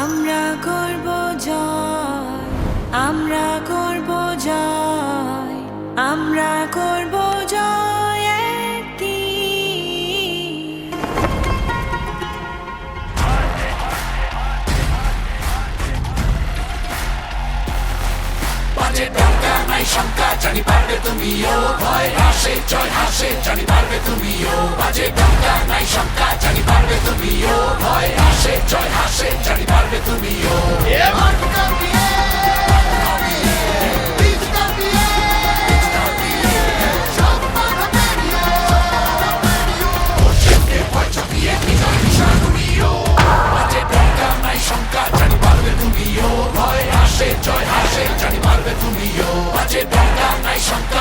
আমরা করব জয়, আমরা করব জয়, আমরা করব জয় বাজে দরকার শঙ্কা জানি পারবে তুমিও, ভয় হাসে, জয় হাসে, জানি পারবে তুমিও। Shut up.